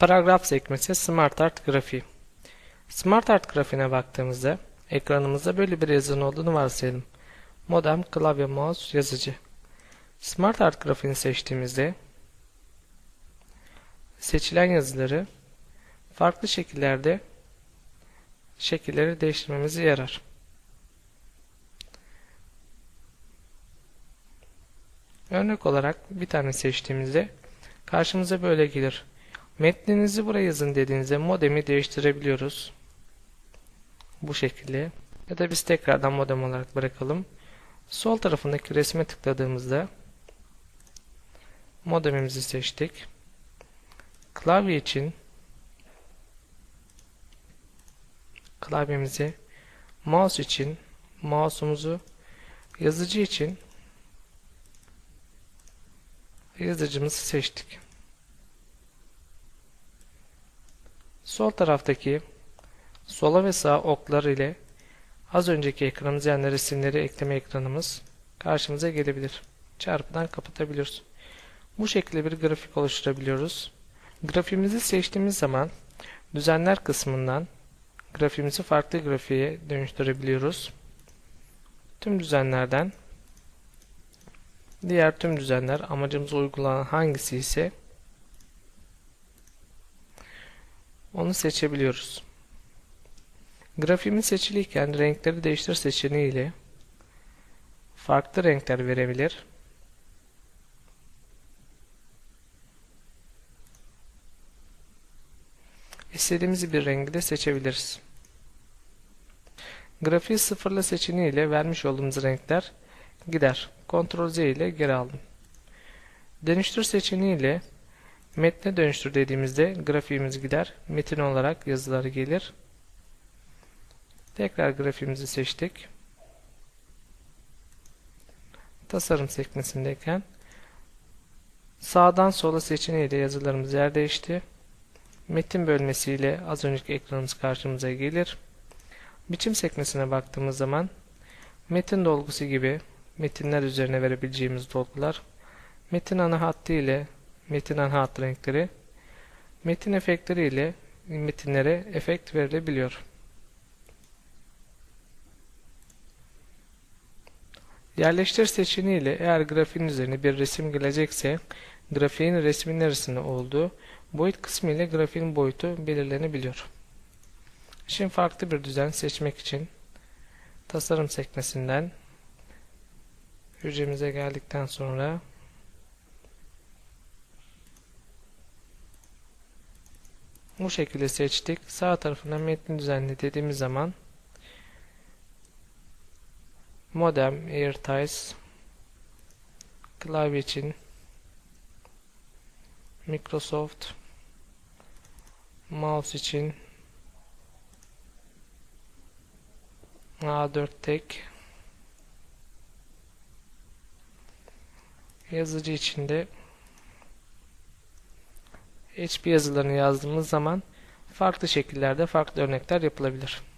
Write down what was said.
Paragraf sekmesi SmartArt grafiği. SmartArt grafiğine baktığımızda ekranımızda böyle bir yazının olduğunu varsayalım. Modem, klavye, mouse, yazıcı. SmartArt grafiğini seçtiğimizde seçilen yazıları farklı şekillerde şekilleri değiştirmemize yarar. Örnek olarak bir tane seçtiğimizde karşımıza böyle gelir. Metninizi buraya yazın dediğinizde modemi değiştirebiliyoruz. Bu şekilde. Ya da biz tekrardan modem olarak bırakalım. Sol tarafındaki resme tıkladığımızda modemimizi seçtik. Klavye için klavyemizi, mouse için mouse'umuzu, yazıcı için yazıcımızı seçtik. Sol taraftaki sola ve sağ oklar ile az önceki ekranımız yani resimleri ekleme ekranımız karşımıza gelebilir. Çarpıdan kapatabiliyoruz. Bu şekilde bir grafik oluşturabiliyoruz. Grafiğimizi seçtiğimiz zaman düzenler kısmından grafiğimizi farklı grafiğe dönüştürebiliyoruz. Tüm düzenlerden diğer tüm düzenler amacımıza uygulanan hangisi ise onu seçebiliyoruz. Grafiğimiz seçiliyken renkleri değiştir seçeneği ile farklı renkler verebilir. İstediğimiz bir rengi de seçebiliriz. Grafiği sıfırla seçeneği ile vermiş olduğumuz renkler gider. Ctrl Z ile geri aldım. Dönüştür seçeneği ile metne dönüştür dediğimizde grafiğimiz gider. Metin olarak yazıları gelir. Tekrar grafiğimizi seçtik. Tasarım sekmesindeyken sağdan sola seçeneğiyle yazılarımız yer değişti. Metin bölmesiyle az önceki ekranımız karşımıza gelir. Biçim sekmesine baktığımız zaman metin dolgusu gibi metinler üzerine verebileceğimiz dolgular, metin ana hattı ile metin ana hat renkleri, metin efektleri ile metinlere efekt verilebiliyor. Yerleştir seçeneği ile eğer grafiğin üzerine bir resim gelecekse grafiğin resmin neresinde olduğu boyut kısmı ile grafiğin boyutu belirlenebiliyor. Şimdi farklı bir düzen seçmek için tasarım sekmesinden hücremize geldikten sonra bu şekilde seçtik. Sağ tarafına metni düzenle dediğimiz zaman modem, airties klavye için Microsoft mouse için A4 tek yazıcı içinde HP yazılarını yazdığımız zaman farklı şekillerde farklı örnekler yapılabilir.